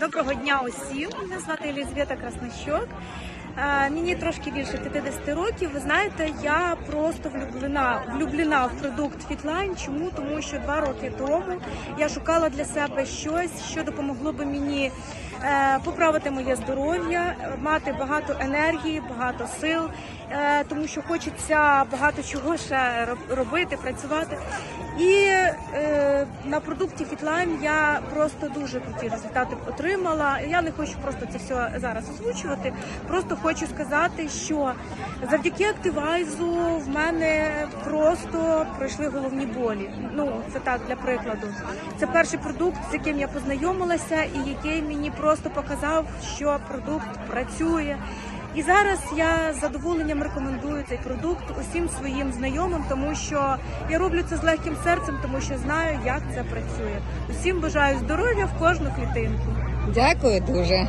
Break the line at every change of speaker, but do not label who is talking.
Доброго дня усім. Мене звати Елізавета Краснощок. Е, Мені трошки більше 50 років. Ви знаєте, я просто влюблена, влюблена в продукт Fitline. Чому? Тому що два роки тому я шукала для себе щось, що допомогло би мені поправити моє здоров'я, мати багато енергії, багато сил, е, тому що хочеться багато чого ще робити, працювати. І е, на продукті Fitline я просто дуже круті результати отримала. Я не хочу просто це все зараз озвучувати. Просто хочу сказати, що завдяки активайзу в мене просто пройшли головні болі. Ну це так для прикладу. Це перший продукт, з яким я познайомилася, і який мені просто показав, що продукт працює. І зараз я з задоволенням рекомендую цей продукт усім своїм знайомим, тому що я роблю це з легким серцем, тому що знаю, як це працює. Усім бажаю здоров'я в кожну клітинку.
Дякую дуже.